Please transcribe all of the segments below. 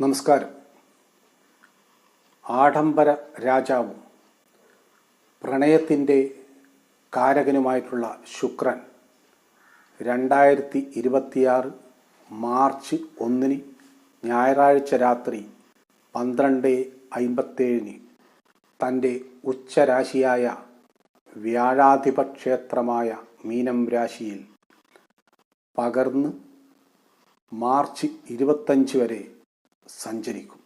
നമസ്കാരം. ആഡംബര രാജാവും പ്രണയത്തിന്റെ കാരകനുമായിട്ടുള്ള ശുക്രൻ രണ്ടായിരത്തി ഇരുപത്തിയാറ് മാർച്ച് ഒന്നിന് ഞായറാഴ്ച രാത്രി പന്ത്രണ്ട് അമ്പത്തേഴിന് തന്റെ ഉച്ചരാശിയായ വ്യാഴാധിപക്ഷേത്രമായ മീനം രാശിയിൽ പകർന്ന് മാർച്ച് ഇരുപത്തഞ്ച് വരെ സഞ്ചരിക്കും.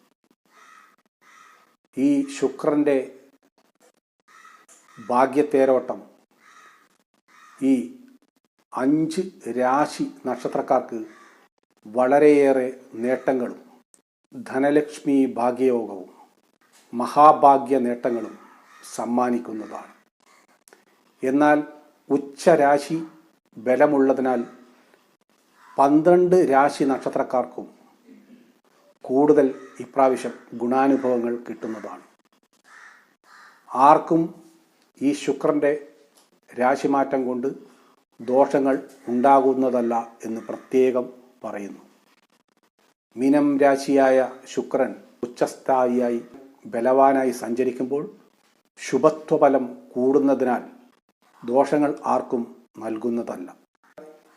ഈ ശുക്രന്റെ ഭാഗ്യത്തേരോട്ടം ഈ അഞ്ച് രാശി നക്ഷത്രക്കാർക്ക് വളരെയേറെ നേട്ടങ്ങളും ധനലക്ഷ്മി ഭാഗ്യയോഗവും മഹാഭാഗ്യ നേട്ടങ്ങളും സമ്മാനിക്കുന്നതാണ്. എന്നാൽ ഉച്ചരാശി ബലമുള്ളതിനാൽ പന്ത്രണ്ട് രാശി നക്ഷത്രക്കാർക്കും കൂടുതൽ ഇപ്രാവശ്യം ഗുണാനുഭവങ്ങൾ കിട്ടുന്നതാണ്. ആർക്കും ഈ ശുക്രന്റെ രാശിമാറ്റം കൊണ്ട് ദോഷങ്ങൾ ഉണ്ടാകുന്നതല്ല എന്ന് പ്രത്യേകം പറയുന്നു. മീനം രാശിയായ ശുക്രൻ ഉച്ചസ്ഥായിയായി ബലവാനായി സഞ്ചരിക്കുമ്പോൾ ശുഭത്വഫലം കൂടുന്നതിനാൽ ദോഷങ്ങൾ ആർക്കും നൽകുന്നതല്ല.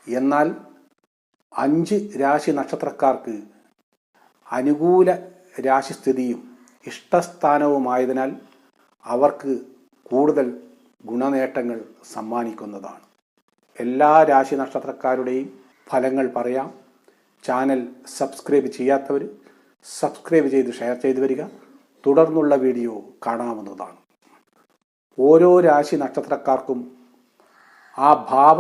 എന്നാൽ അഞ്ച് രാശി നക്ഷത്രക്കാർക്ക് അനുകൂല രാശിസ്ഥിതിയും ഇഷ്ടസ്ഥാനവുമായതിനാൽ അവർക്ക് കൂടുതൽ ഗുണനേട്ടങ്ങൾ സമ്മാനിക്കുന്നതാണ്. എല്ലാ രാശി നക്ഷത്രക്കാരുടെയും ഫലങ്ങൾ പറയാം. ചാനൽ സബ്സ്ക്രൈബ് ചെയ്യാത്തവർ സബ്സ്ക്രൈബ് ചെയ്ത് ഷെയർ ചെയ്തു വരിക. തുടർന്നുള്ള വീഡിയോ കാണാവുന്നതാണ്. ഓരോ രാശി നക്ഷത്രക്കാർക്കും ആ ഭാവ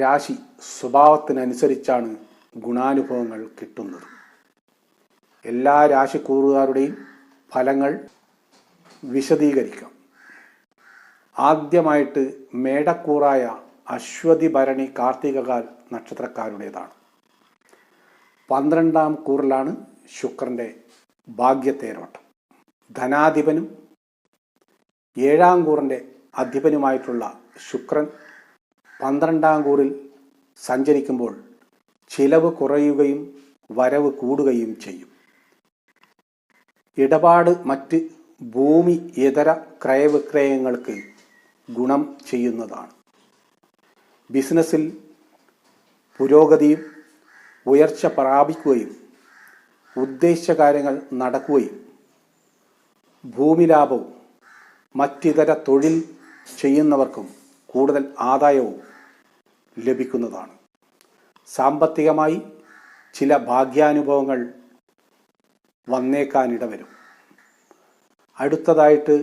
രാശി സ്വഭാവത്തിനനുസരിച്ചാണ് ഗുണാനുഭവങ്ങൾ കിട്ടുന്നത്. എല്ലാ രാശിക്കൂറുകാരുടെയും ഫലങ്ങൾ വിശദീകരിക്കാം. ആദ്യമായിട്ട് മേടക്കൂറായ അശ്വതി ഭരണി കാർത്തികകാൽ നക്ഷത്രക്കാരുടേതാണ്. പന്ത്രണ്ടാം കൂറിലാണ് ശുക്രന്റെ ഭാഗ്യത്തേരോട്ടം. ധനാധിപനും ഏഴാം കൂറിന്റെ അധിപനുമായിട്ടുള്ള ശുക്രൻ പന്ത്രണ്ടാം കൂറിൽ സഞ്ചരിക്കുമ്പോൾ ചിലവ് കുറയുകയും വരവ് കൂടുകയും ചെയ്യും. ഇടപാട് മറ്റ് ഭൂമി ഇതര ക്രയവിക്രയങ്ങൾക്ക് ഗുണം ചെയ്യുന്നതാണ്. ബിസിനസ്സിൽ പുരോഗതിയും ഉയർച്ച പ്രാപിക്കുകയും ഉദ്ദേശിച്ച കാര്യങ്ങൾ നടക്കുകയും ഭൂമി ലാഭവും മറ്റിതര തൊഴിൽ ചെയ്യുന്നവർക്കും കൂടുതൽ ആദായവും ലഭിക്കുന്നതാണ്. സാമ്പത്തികമായി ചില ഭാഗ്യാനുഭവങ്ങൾ വന്നേക്കാനിടവരും. അടുത്തതായിട്ട്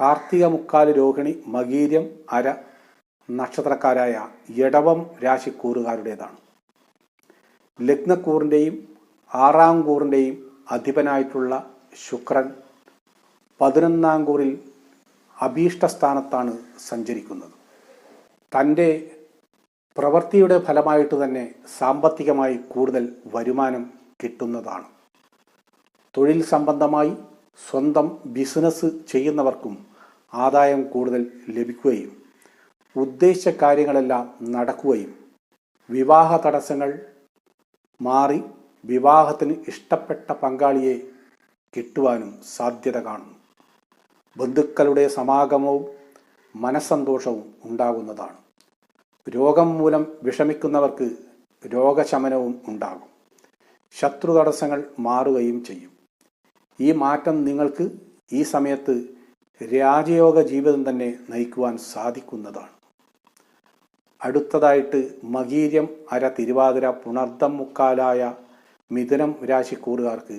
കാർത്തിക മുക്കാൽ രോഹിണി മകീര്യം അര നക്ഷത്രക്കാരായ എടവം രാശിക്കൂറുകാരുടേതാണ്. ലഗ്നക്കൂറിന്റെയും ആറാം കൂറിന്റെയും അധിപനായിട്ടുള്ള ശുക്രൻ പതിനൊന്നാം കൂറിൽ അഭീഷ്ടസ്ഥാനത്താണ് സഞ്ചരിക്കുന്നത്. തന്റെ പ്രവൃത്തിയുടെ ഫലമായിട്ട് തന്നെ സാമ്പത്തികമായി കൂടുതൽ വരുമാനം കിട്ടുന്നതാണ്. തൊഴിൽ സംബന്ധമായി സ്വന്തം ബിസിനസ് ചെയ്യുന്നവർക്കും ആദായം കൂടുതൽ ലഭിക്കുകയും ഉദ്ദേശിച്ച കാര്യങ്ങളെല്ലാം നടക്കുകയും വിവാഹ തടസ്സങ്ങൾ മാറി വിവാഹത്തിന് ഇഷ്ടപ്പെട്ട പങ്കാളിയെ കിട്ടുവാനും സാധ്യത കാണുന്നു. ബന്ധുക്കളുടെ സമാഗമവും മനസ്സന്തോഷവും ഉണ്ടാകുന്നതാണ്. രോഗം മൂലം വിഷമിക്കുന്നവർക്ക് രോഗശമനവും ഉണ്ടാകും. ശത്രു തടസ്സങ്ങൾ മാറുകയും ചെയ്യും. ഈ മാറ്റം നിങ്ങൾക്ക് ഈ സമയത്ത് രാജയോഗ ജീവിതം തന്നെ നയിക്കുവാൻ സാധിക്കുന്നതാണ്. അടുത്തതായിട്ട് മകീര്യം അര തിരുവാതിര പുണർദം മുക്കാലായ മിഥുനം രാശിക്കൂറുകാർക്ക്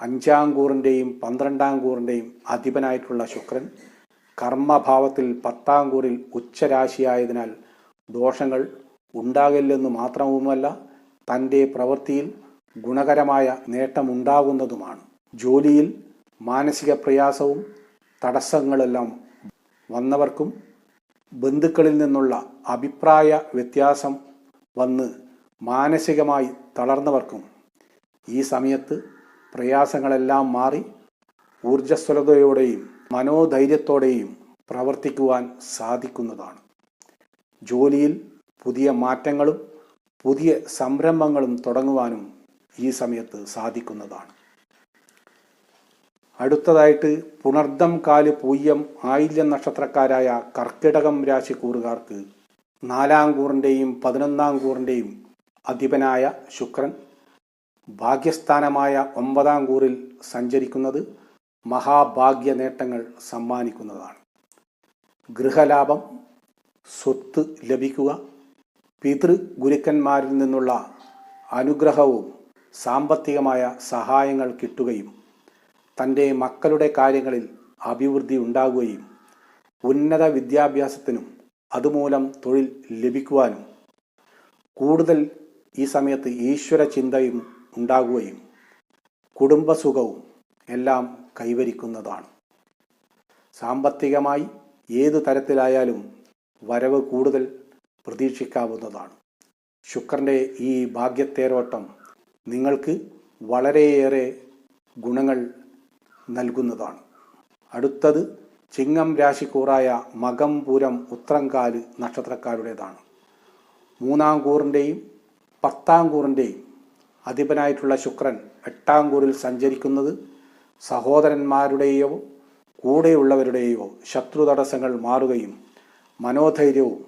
അഞ്ചാം കൂറിന്റെയും പന്ത്രണ്ടാം കൂറിന്റെയും അധിപനായിട്ടുള്ള ശുക്രൻ കർമ്മഭാവത്തിൽ പത്താം കൂറിൽ ഉച്ചരാശിയായതിനാൽ ദോഷങ്ങൾ ഉണ്ടാകില്ലെന്ന് മാത്രവുമല്ല തന്റെ പ്രവൃത്തിയിൽ ഗുണകരമായ നേട്ടമുണ്ടാകുന്നതുമാണ്. ജോലിയിൽ മാനസിക പ്രയാസവും തടസ്സങ്ങളെല്ലാം വന്നവർക്കും ബന്ധുക്കളിൽ നിന്നുള്ള അഭിപ്രായ വ്യത്യാസം വന്ന് മാനസികമായി തളർന്നവർക്കും ഈ സമയത്ത് പ്രയാസങ്ങളെല്ലാം മാറി ഊർജസ്വലതയോടെയും മനോധൈര്യത്തോടെയും പ്രവർത്തിക്കുവാൻ സാധിക്കുന്നതാണ്. ജോലിയിൽ പുതിയ മാറ്റങ്ങളും പുതിയ സംരംഭങ്ങളും തുടങ്ങുവാനും ഈ സമയത്ത് സാധിക്കുന്നതാണ്. അടുത്തതായിട്ട് പുണർദം കാൽ പൂയ്യം ആയില്യം നക്ഷത്രക്കാരായ കർക്കിടകം രാശി കൂറുകാർക്ക് നാലാം കൂറിന്റെയും പതിനൊന്നാം കൂറിന്റെയും അധിപനായ ശുക്രൻ ഭാഗ്യസ്ഥാനമായ ഒമ്പതാം കൂറിൽ സഞ്ചരിക്കുന്നത് മഹാഭാഗ്യ നേട്ടങ്ങൾ സമ്മാനിക്കുന്നതാണ്. ഗൃഹലാഭം സ്വത്ത് ലഭിക്കുക പിതൃ ഗുരുക്കന്മാരിൽ നിന്നുള്ള അനുഗ്രഹവും സാമ്പത്തികമായ സഹായങ്ങൾ കിട്ടുകയും തന്റെ മക്കളുടെ കാര്യങ്ങളിൽ അഭിവൃദ്ധി ഉണ്ടാകുകയും ഉന്നത വിദ്യാഭ്യാസത്തിനും അതുമൂലം തൊഴിൽ ലഭിക്കുവാനും കൂടുതൽ ഈ സമയത്ത് ഈശ്വര ചിന്തയും ഉണ്ടാകുകയും കുടുംബസുഖവും എല്ലാം കൈവരിക്കുന്നതാണ്. സാമ്പത്തികമായി ഏതു തരത്തിലായാലും വരവ് കൂടുതൽ പ്രതീക്ഷിക്കാവുന്നതാണ്. ശുക്രന്റെ ഈ ഭാഗ്യത്തേരോട്ടം നിങ്ങൾക്ക് വളരെയേറെ ഗുണങ്ങൾ നൽകുന്നതാണ്. അടുത്തത് ചിങ്ങം രാശിക്കൂറായ മകം പൂരം ഉത്രംകാൽ നക്ഷത്രക്കാരുടേതാണ്. മൂന്നാം കൂറിന്റെയും പത്താം കൂറിന്റെയും അധിപനായിട്ടുള്ള ശുക്രൻ എട്ടാം കൂറിൽ സഞ്ചരിക്കുന്നത് സഹോദരന്മാരുടെയോ കൂടെയുള്ളവരുടെയോ ശത്രു തടസ്സങ്ങൾ മാറുകയും മനോധൈര്യവും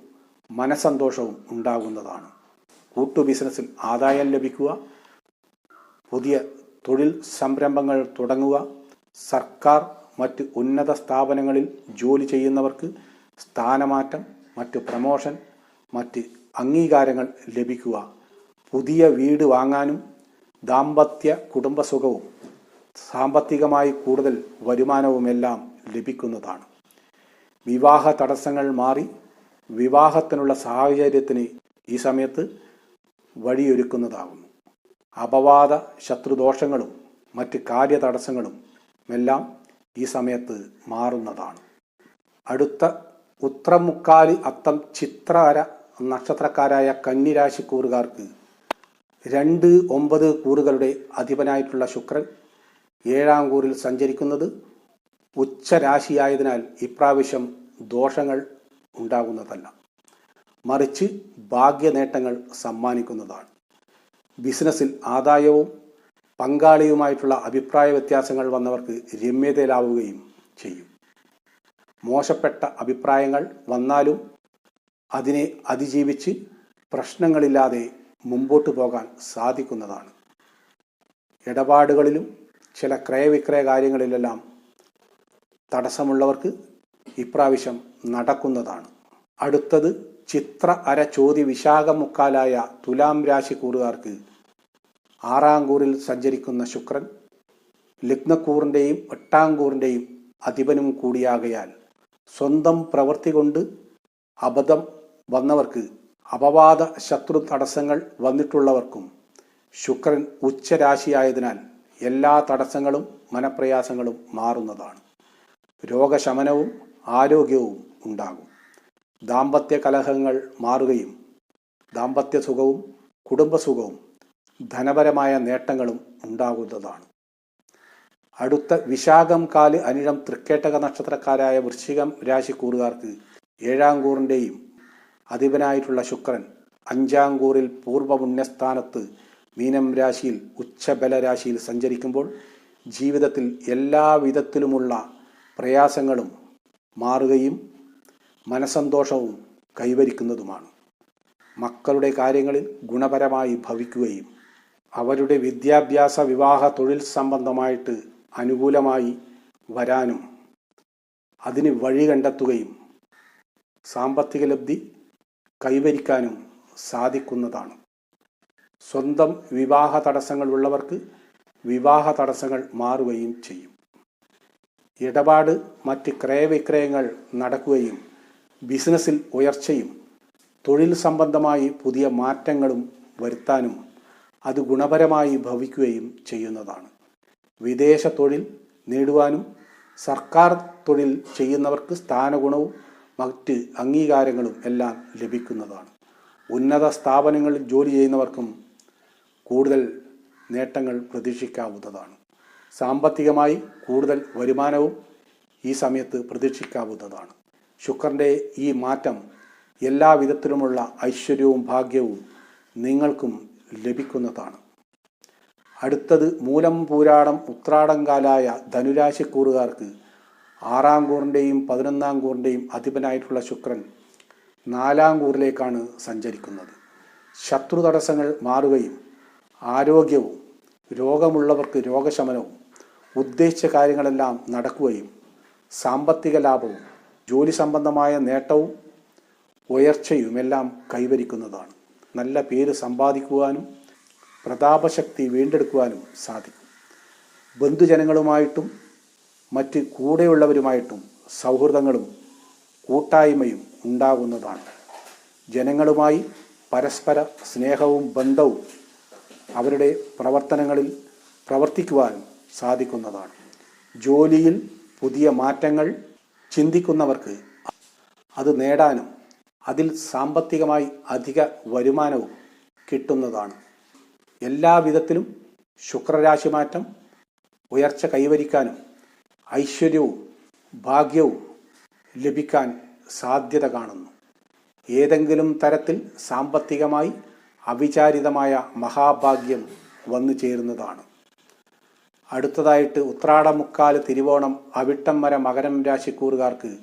മനസന്തോഷവും ഉണ്ടാകുന്നതാണ്. കൂട്ടു ബിസിനസ്സിൽ ആദായം ലഭിക്കുക പുതിയ തൊഴിൽ സംരംഭങ്ങൾ തുടങ്ങുക സർക്കാർ മറ്റ് ഉന്നത സ്ഥാപനങ്ങളിൽ ജോലി ചെയ്യുന്നവർക്ക് സ്ഥാനമാറ്റം മറ്റ് പ്രമോഷൻ മറ്റ് അംഗീകാരങ്ങൾ ലഭിക്കുക പുതിയ വീട് വാങ്ങാനും ദാമ്പത്യ കുടുംബസുഖവും സാമ്പത്തികമായി കൂടുതൽ വരുമാനവുമെല്ലാം ലഭിക്കുന്നതാണ്. വിവാഹ തടസ്സങ്ങൾ മാറി വിവാഹത്തിനുള്ള സാഹചര്യത്തിന് ഈ സമയത്ത് വഴിയൊരുക്കുന്നതാകുന്നു. അപവാദ ശത്രുദോഷങ്ങളും മറ്റ് കാര്യതടസ്സങ്ങളും എല്ലാം ഈ സമയത്ത് മാറുന്നതാണ്. അടുത്ത ഉത്രമുക്കാലി അത്തം ചിത്രകര നക്ഷത്രക്കാരായ കന്നിരാശി കൂറുകാർക്ക് രണ്ട് ഒമ്പത് കൂറുകളുടെ അധിപനായിട്ടുള്ള ശുക്രൻ ഏഴാം കൂറിൽ സഞ്ചരിക്കുന്നത് ഉച്ചരാശിയായതിനാൽ ഇപ്രാവശ്യം ദോഷങ്ങൾ ഉണ്ടാകുന്നതല്ല. മറിച്ച് ഭാഗ്യനേട്ടങ്ങൾ സമ്മാനിക്കുന്നതാണ്. ബിസിനസ്സിൽ ആദായവും പങ്കാളിയുമായിട്ടുള്ള അഭിപ്രായ വ്യത്യാസങ്ങൾ വന്നവർക്ക് രമ്യതയിലാവുകയും ചെയ്യും. മോശപ്പെട്ട അഭിപ്രായങ്ങൾ വന്നാലും അതിനെ അതിജീവിച്ച് പ്രശ്നങ്ങളില്ലാതെ മുമ്പോട്ട് പോകാൻ സാധിക്കുന്നതാണ്. ഇടപാടുകളിലും ചില ക്രയവിക്രയ കാര്യങ്ങളിലെല്ലാം തടസ്സമുള്ളവർക്ക് ഇപ്രാവശ്യം നടക്കുന്നതാണ്. അടുത്തത് ചിത്ര അര ചോതി വിശാഖമുക്കാലായ തുലാം രാശി കൂറുകാർക്ക് ആറാം കൂറിൽ സഞ്ചരിക്കുന്ന ശുക്രൻ ലഗ്നക്കൂറിന്റെയും എട്ടാം കൂറിന്റെയും അധിപനും കൂടിയാകയാൽ സ്വന്തം പ്രവൃത്തി കൊണ്ട് അബദ്ധം വന്നവർക്ക് അപവാദ ശത്രു തടസ്സങ്ങൾ വന്നിട്ടുള്ളവർക്കും ശുക്രൻ ഉച്ചരാശിയായതിനാൽ എല്ലാ തടസ്സങ്ങളും മനപ്രയാസങ്ങളും മാറുന്നതാണ്. രോഗശമനവും ആരോഗ്യവും ഉണ്ടാകും. ദാമ്പത്യ കലഹങ്ങൾ മാറുകയും ദാമ്പത്യ സുഖവും കുടുംബസുഖവും ധനപരമായ നേട്ടങ്ങളും ഉണ്ടാകുന്നതാണ്. അടുത്ത വിശാഖം കാൽ അനിഴം തൃക്കേട്ടക നക്ഷത്രക്കാരായ വൃശ്ചികം രാശി കൂറുകാർക്ക് ഏഴാം കൂറിന്റെയും അധിപനായിട്ടുള്ള ശുക്രൻ അഞ്ചാം കൂറിൽ പൂർവപുണ്യസ്ഥാനത്ത് മീനം രാശിയിൽ ഉച്ചബല രാശിയിൽ സഞ്ചരിക്കുമ്പോൾ ജീവിതത്തിൽ എല്ലാ വിധത്തിലുമുള്ള പ്രയാസങ്ങളും മാറുകയും മനസന്തോഷവും കൈവരിക്കുന്നതുമാണ്. മക്കളുടെ കാര്യങ്ങളിൽ ഗുണപരമായി ഭവിക്കുകയും അവരുടെ വിദ്യാഭ്യാസ വിവാഹ തൊഴിൽ സംബന്ധമായിട്ട് അനുകൂലമായി വരാനും അതിന് വഴി കണ്ടെത്തുകയും സാമ്പത്തിക ലബ്ധി കൈവരിക്കാനും സാധിക്കുന്നതാണ്. സ്വന്തം വിവാഹ തടസ്സങ്ങൾ ഉള്ളവർക്ക് വിവാഹ തടസ്സങ്ങൾ മാറുകയും ചെയ്യും. ഇടപാട് മറ്റ് ക്രയവിക്രയങ്ങൾ നടക്കുകയും ബിസിനസ്സിൽ ഉയർച്ചയും തൊഴിൽ സംബന്ധമായി പുതിയ മാറ്റങ്ങളും വരുത്താനും അത് ഗുണപരമായി ഭവിക്കുകയും ചെയ്യുന്നതാണ്. വിദേശ തൊഴിൽ നേടുവാനും സർക്കാർ തൊഴിൽ ചെയ്യുന്നവർക്ക് സ്ഥാനഗുണവും മറ്റ് അംഗീകാരങ്ങളും എല്ലാം ലഭിക്കുന്നതാണ്. ഉന്നത സ്ഥാപനങ്ങളിൽ ജോലി ചെയ്യുന്നവർക്കും കൂടുതൽ നേട്ടങ്ങൾ പ്രതീക്ഷിക്കാവുന്നതാണ്. സാമ്പത്തികമായി കൂടുതൽ വരുമാനവും ഈ സമയത്ത് പ്രതീക്ഷിക്കാവുന്നതാണ്. ശുക്രന്റെ ഈ മാറ്റം എല്ലാ വിധത്തിലുമുള്ള ഐശ്വര്യവും ഭാഗ്യവും നിങ്ങൾക്കും ലഭിക്കുന്നതാണ്. അടുത്തത് മൂലം പൂരാടം ഉത്രാടംകാലായ ധനുരാശിക്കൂറുകാർക്ക് ആറാം കൂറിന്റെയും പതിനൊന്നാം കൂറിന്റെയും അധിപനായിട്ടുള്ള ശുക്രൻ നാലാം കൂറിലേക്കാണ് സഞ്ചരിക്കുന്നത്. ശത്രു തടസ്സങ്ങൾ മാറുകയും ആരോഗ്യവും രോഗമുള്ളവർക്ക് രോഗശമനവും ഉദ്ദേശിച്ച കാര്യങ്ങളെല്ലാം നടക്കുകയും സാമ്പത്തിക ലാഭവും ജോലി സംബന്ധമായ നേട്ടവും ഉയർച്ചയുമെല്ലാം കൈവരിക്കുന്നതാണ്. നല്ല പേര് സമ്പാദിക്കുവാനും പ്രതാപശക്തി വീണ്ടെടുക്കുവാനും സാധിക്കും. ബന്ധുജനങ്ങളുമായിട്ടും മറ്റ് കൂടെയുള്ളവരുമായിട്ടും സൗഹൃദങ്ങളും കൂട്ടായ്മയും ഉണ്ടാകുന്നതാണ്. ജനങ്ങളുമായി പരസ്പര സ്നേഹവും ബന്ധവും അവരുടെ പ്രവർത്തനങ്ങളിൽ പ്രവർത്തിക്കുവാനും സാധിക്കുന്നതാണ്. ജോലിയിൽ പുതിയ മാറ്റങ്ങൾ ചിന്തിക്കുന്നവർക്ക് അത് നേടാനും അതിൽ സാമ്പത്തികമായി അധിക വരുമാനവും കിട്ടുന്നതാണ്. എല്ലാ വിധത്തിലും ശുക്രരാശി മാറ്റം ഉയർച്ച കൈവരിക്കാനും ഐശ്വര്യവും ഭാഗ്യവും ലഭിക്കാൻ സാധ്യത കാണുന്നു. ഏതെങ്കിലും തരത്തിൽ സാമ്പത്തികമായി അവിചാരിതമായ മഹാഭാഗ്യം വന്നു ചേരുന്നതാണ്. അടുത്തതായിട്ട് ഉത്രാടമുക്കാൽ തിരുവോണം അവിട്ടം വര മകരം രാശിക്കൂറുകാർക്ക്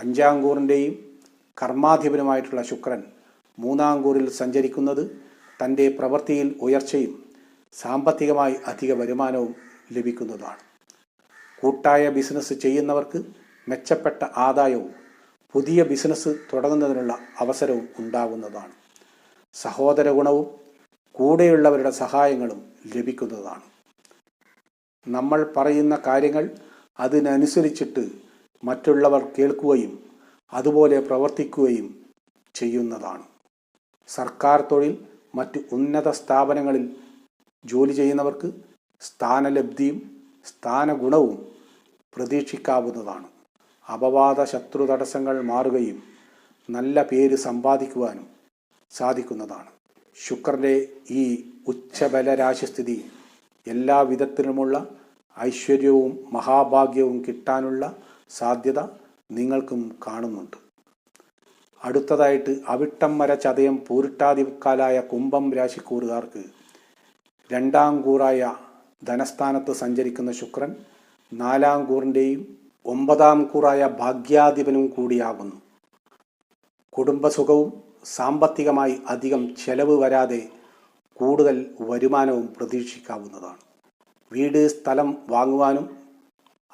അഞ്ചാം കൂറിന്റെയും കർമാധിപനുമായിട്ടുള്ള ശുക്രൻ മൂന്നാംകൂറിൽ സഞ്ചരിക്കുന്നത് തന്റെ പ്രവൃത്തിയിൽ ഉയർച്ചയും സാമ്പത്തികമായി അധിക വരുമാനവും ലഭിക്കുന്നതാണ്. കൂട്ടായ ബിസിനസ് ചെയ്യുന്നവർക്ക് മെച്ചപ്പെട്ട ആദായവും പുതിയ ബിസിനസ് തുടങ്ങുന്നതിനുള്ള അവസരവും ഉണ്ടാകുന്നതാണ്. സഹോദര ഗുണവും കൂടെയുള്ളവരുടെ സഹായങ്ങളും ലഭിക്കുന്നതാണ്. നമ്മൾ പറയുന്ന കാര്യങ്ങൾ അതിനനുസരിച്ചിട്ട് മറ്റുള്ളവർ കേൾക്കുകയും അതുപോലെ പ്രവർത്തിക്കുകയും ചെയ്യുന്നതാണ്. സർക്കാർ തൊഴിൽ മറ്റ് ഉന്നത സ്ഥാപനങ്ങളിൽ ജോലി ചെയ്യുന്നവർക്ക് സ്ഥാനലബ്ധിയും സ്ഥാനഗുണവും പ്രതീക്ഷിക്കാവുന്നതാണ്. അപവാദ ശത്രു തടസ്സങ്ങൾ മാറുകയും നല്ല പേര് സമ്പാദിക്കുവാനും സാധിക്കുന്നതാണ്. ശുക്രന്റെ ഈ ഉച്ചബല രാശിസ്ഥിതി എല്ലാ വിധത്തിലുമുള്ള ഐശ്വര്യവും മഹാഭാഗ്യവും കിട്ടാനുള്ള സാധ്യത നിങ്ങൾക്കും കാണുന്നുണ്ട്. അടുത്തതായിട്ട് അവിട്ടം വര ചതയം പൂരിട്ടാതിക്കാലായ കുംഭം രാശിക്കൂറുകാർക്ക് രണ്ടാം കൂറായ ധനസ്ഥാനത്ത് സഞ്ചരിക്കുന്ന ശുക്രൻ നാലാം കൂറിന്റെയും ഒമ്പതാം കൂറായ ഭാഗ്യാധിപനും കൂടിയാകുന്നു. കുടുംബസുഖവും സാമ്പത്തികമായി അധികം ചെലവ് വരാതെ കൂടുതൽ വരുമാനവും പ്രതീക്ഷിക്കാവുന്നതാണ്. വീട് സ്ഥലം വാങ്ങുവാനും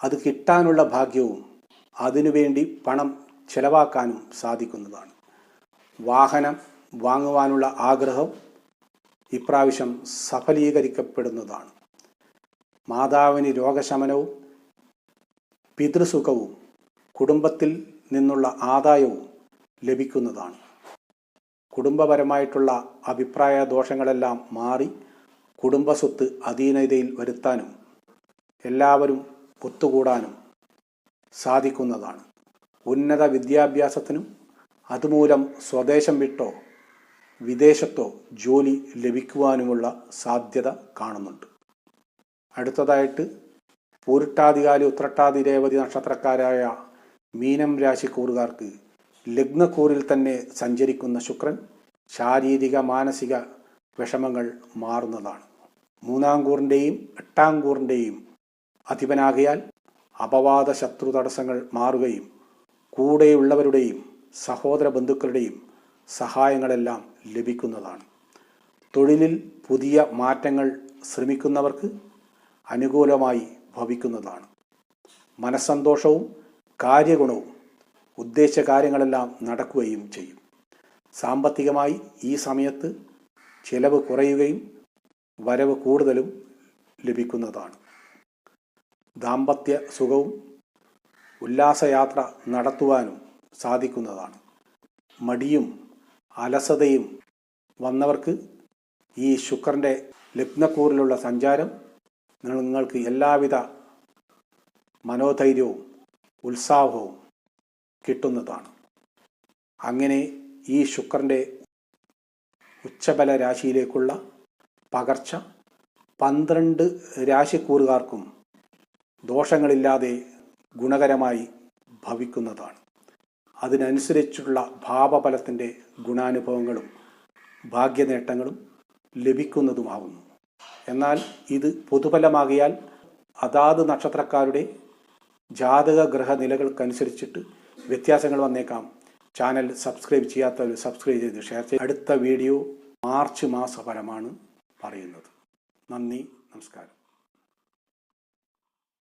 അത് കിട്ടാനുള്ള ഭാഗ്യവും അതിനുവേണ്ടി പണം ചെലവാക്കാനും സാധിക്കുന്നതാണ്. വാഹനം വാങ്ങുവാനുള്ള ആഗ്രഹം ഇപ്രാവശ്യം സഫലീകരിക്കപ്പെടുന്നതാണ്. മാതാവിന് രോഗശമനവും പിതൃസുഖവും കുടുംബത്തിൽ നിന്നുള്ള ആദായവും ലഭിക്കുന്നതാണ്. കുടുംബപരമായിട്ടുള്ള അഭിപ്രായ ദോഷങ്ങളെല്ലാം മാറി കുടുംബസ്വത്ത് അധീനതയിൽ വരുത്താനും എല്ലാവരും ഒത്തുകൂടാനും സാധിക്കുന്നതാണ്. ഉന്നത വിദ്യാഭ്യാസത്തിനും അതുമൂലം സ്വദേശം വിട്ടോ വിദേശത്തോ ജോലി ലഭിക്കുവാനുമുള്ള സാധ്യത കാണുന്നുണ്ട്. അടുത്തതായിട്ട് പൂരിട്ടാതികാലി ഉത്രട്ടാതി രേവതി നക്ഷത്രക്കാരായ മീനം രാശിക്കൂറുകാർക്ക് ലഗ്നക്കൂറിൽ തന്നെ സഞ്ചരിക്കുന്ന ശുക്രൻ ശാരീരിക മാനസിക വിഷമങ്ങൾ മാറുന്നതാണ്. മൂന്നാം കൂറിന്റെയും എട്ടാം കൂറിന്റെയും അധിപനാകിയാൽ അപവാദ ശത്രു തടസ്സങ്ങൾ മാറുകയും കൂടെയുള്ളവരുടെയും സഹോദര ബന്ധുക്കളുടെയും സഹായങ്ങളെല്ലാം ലഭിക്കുന്നതാണ്. തൊഴിലിൽ പുതിയ മാറ്റങ്ങൾ ശ്രമിക്കുന്നവർക്ക് അനുകൂലമായി ഭവിക്കുന്നതാണ്. മനസ്സന്തോഷവും കാര്യഗുണവും ഉദ്ദേശ കാര്യങ്ങളെല്ലാം നടക്കുകയും ചെയ്യും. സാമ്പത്തികമായി ഈ സമയത്ത് ചെലവ് കുറയുകയും വരവ് കൂടുതലും ലഭിക്കുന്നതാണ്. ദാമ്പത്യ സുഖവും ഉല്ലാസയാത്ര നടത്തുവാനും സാധിക്കുന്നതാണ്. മടിയും അലസതയും വന്നവർക്ക് ഈ ശുക്രന്റെ ലഗ്നക്കൂറിലുള്ള സഞ്ചാരം നിങ്ങൾക്ക് എല്ലാവിധ മനോധൈര്യവും ഉത്സാഹവും കിട്ടുന്നതാണ്. അങ്ങനെ ഈ ശുക്രന്റെ ഉച്ചബല രാശിയിലേക്കുള്ള പകർച്ച പന്ത്രണ്ട് രാശിക്കൂറുകാർക്കും ദോഷങ്ങളില്ലാതെ ഗുണകരമായി ഭവിക്കുന്നതാണ്. അതിനനുസരിച്ചുള്ള ഭാവഫലത്തിന്റെ ഗുണാനുഭവങ്ങളും ഭാഗ്യനേട്ടങ്ങളും ലഭിക്കുന്നതുമാകുന്നു എന്നാൽ ഇത് പൊതുഫലമാകിയാൽ അതാത് നക്ഷത്രക്കാരുടെ ജാതക ഗ്രഹ നിലകൾക്കനുസരിച്ചിട്ട് വ്യത്യാസങ്ങൾ വന്നേക്കാം. ചാനൽ സബ്സ്ക്രൈബ് ചെയ്യാത്തവർ സബ്സ്ക്രൈബ് ചെയ്ത് ഷെയർ ചെയ്ത് അടുത്ത വീഡിയോ മാർച്ച് മാസഫലമാണ് പറയുന്നത്. നന്ദി നമസ്കാരം.